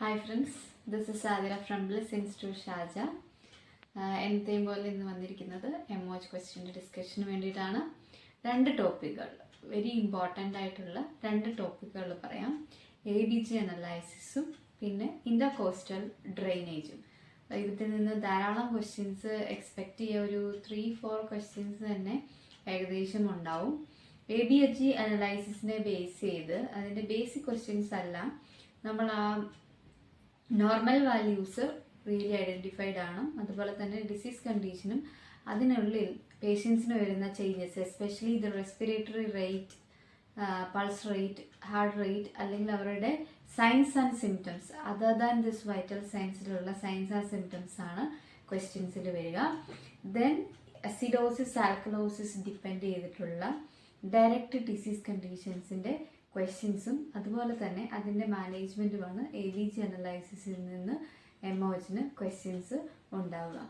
Hi friends this is Athira from Bliss institute Shaja എന്നത്തെയും പോലെ ഇന്ന് വന്നിരിക്കുന്നത് എം ഒ എച്ച് ക്വസ്റ്റ്യന്റെ ഡിസ്കഷന് വേണ്ടിയിട്ടാണ്. രണ്ട് ടോപ്പിക്കുകൾ വെരി ഇമ്പോർട്ടന്റ് ആയിട്ടുള്ള രണ്ട് ടോപ്പിക്കുകൾ പറയാം. എ ബി ജി അനലൈസിസും പിന്നെ ഇന്റർ കോസ്റ്റൽ ഡ്രെയിനേജും ഇതിൽ നിന്ന് ധാരാളം ക്വസ്റ്റ്യൻസ് എക്സ്പെക്റ്റ് ചെയ്യുക ഒരു ത്രീ ഫോർ ക്വസ്റ്റ്യൻസ് തന്നെ ഏകദേശം ഉണ്ടാവും. എ ബി എച്ച് അനലൈസിസിനെ ബേസ് ചെയ്ത് അതിന്റെ ബേസിക് ക്വസ്റ്റ്യൻസ് അല്ല നമ്മൾ ആ നോർമൽ വാല്യൂസ് റിയലി ഐഡന്റിഫൈഡ് ആണ്. അതുപോലെ തന്നെ ഡിസീസ് കണ്ടീഷനും അതിനുള്ളിൽ പേഷ്യൻസിന് വരുന്ന changes especially the respiratory rate pulse rate heart rate അല്ലെങ്കിൽ അവരുടെ signs and symptoms other than this vital സയൻസിലുള്ള signs and symptoms ആണ് ക്വസ്റ്റ്യൻസിൽ വരിക. ദെൻ അസിഡോസിസ് ആൽക്കലോസിസ് ഡിപ്പെൻഡ് ചെയ്തിട്ടുള്ള ഡയറക്റ്റ് ഡിസീസ് കണ്ടീഷൻസിന്റെ ക്വസ്റ്റ്യൻസും അതുപോലെ തന്നെ അതിന്റെ മാനേജ്മെന്റുമാണ് എ ബി ജി അനലൈസിസിൽ നിന്ന് എം ഒച്ചിന് ക്വസ്റ്റ്യൻസ് ഉണ്ടാവുക.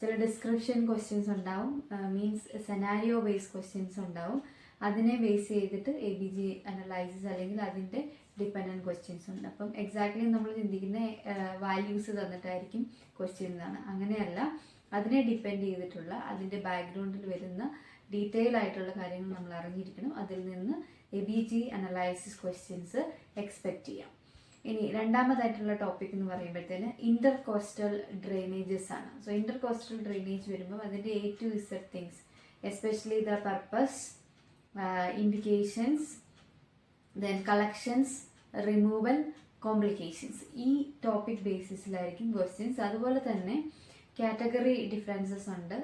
ചില ഡിസ്ക്രിപ്ഷൻ ക്വസ്റ്റ്യൻസ് ഉണ്ടാവും മീൻസ് സെനാരിയോ ബേസ് ക്വസ്റ്റ്യൻസ് ഉണ്ടാവും. അതിനെ ബേസ് ചെയ്തിട്ട് എ ബി ജി അനലൈസിസ് അല്ലെങ്കിൽ അതിന്റെ ഡിപ്പെൻഡന്റ് ക്വസ്റ്റ്യൻസ് ഉണ്ട്. അപ്പം എക്സാക്ട്ലി നമ്മൾ ചിന്തിക്കുന്ന വാല്യൂസ് തന്നിട്ടായിരിക്കും ക്വസ്റ്റ്യൻ ആണ് അങ്ങനെയല്ല അതിനെ ഡിപ്പെൻഡ് ചെയ്തിട്ടുള്ള അതിന്റെ ബാക്ക്ഗ്രൗണ്ടിൽ വരുന്ന ഡീറ്റെയിൽ ആയിട്ടുള്ള കാര്യങ്ങൾ നമ്മൾ അറിഞ്ഞിരിക്കണം. അതിൽ നിന്ന് A B G analysis questions expect ചെയ്യാം. ഇനി രണ്ടാമതായിട്ടുള്ള ടോപ്പിക് എന്ന് പറയുമ്പോഴത്തേന് ഇന്റർ കോസ്റ്റൽ ഡ്രെയിനേജസ് ആണ്. സോ ഇന്റർ കോസ്റ്റൽ ഡ്രെയിനേജ് വരുമ്പോൾ അതിന്റെ A to Z things especially the purpose indications then collections removal complications ഈ ടോപ്പിക് ബേസിസിലായിരിക്കും ക്വസ്റ്റ്യൻസ് അതുപോലെ തന്നെ കാറ്റഗറി ഡിഫറൻസസ് ഉണ്ട്.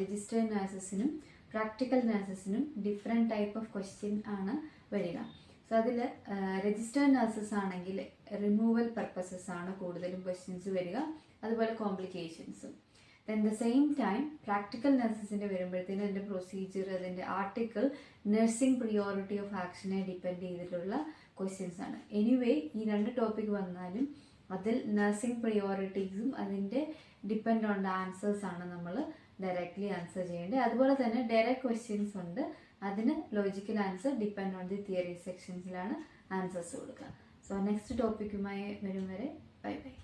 രജിസ്റ്റേഡ് നഴ്സസിനും പ്രാക്ടിക്കൽ നഴ്സസിനും ഡിഫറെന്റ് ടൈപ്പ് ഓഫ് ക്വസ്റ്റ്യൻ ആണ് വരിക. സോ അതിൽ രജിസ്റ്റേഡ് നഴ്സസ് ആണെങ്കിൽ റിമൂവൽ പർപ്പസസ് ആണ് കൂടുതലും ക്വസ്റ്റ്യൻസ് വരിക. അതുപോലെ കോംപ്ലിക്കേഷൻസും then the same time practical നഴ്സസിന്റെ വരുമ്പോഴത്തേനും അതിന്റെ പ്രൊസീജിയർ അതിന്റെ ആർട്ടിക്കിൾ നഴ്സിംഗ് പ്രിയോറിറ്റി ഓഫ് ആക്ഷനെ ഡിപ്പെൻഡ് ചെയ്തിട്ടുള്ള ക്വസ്റ്റ്യൻസ് ആണ്. എനിവേ ഈ രണ്ട് ടോപ്പിക് വന്നാലും അതിൽ നഴ്സിംഗ് പ്രിയോറിറ്റീസും അതിന്റെ ഡിപ്പെൻഡ് ഓൺ ദ ആൻസേഴ്സ് ആണ് നമ്മൾ ഡയറക്റ്റ്ലി ആൻസർ ചെയ്യേണ്ടത്. അതുപോലെ തന്നെ ഡയറക്റ്റ് ക്വസ്റ്റ്യൻസ് ഉണ്ട്. അതിന് logical answer depend on the theory സെക്ഷൻസിലാണ് answers കൊടുക്കുക. സോ നെക്സ്റ്റ് ടോപ്പിക്കുമായി വരും വരെ. Bye bye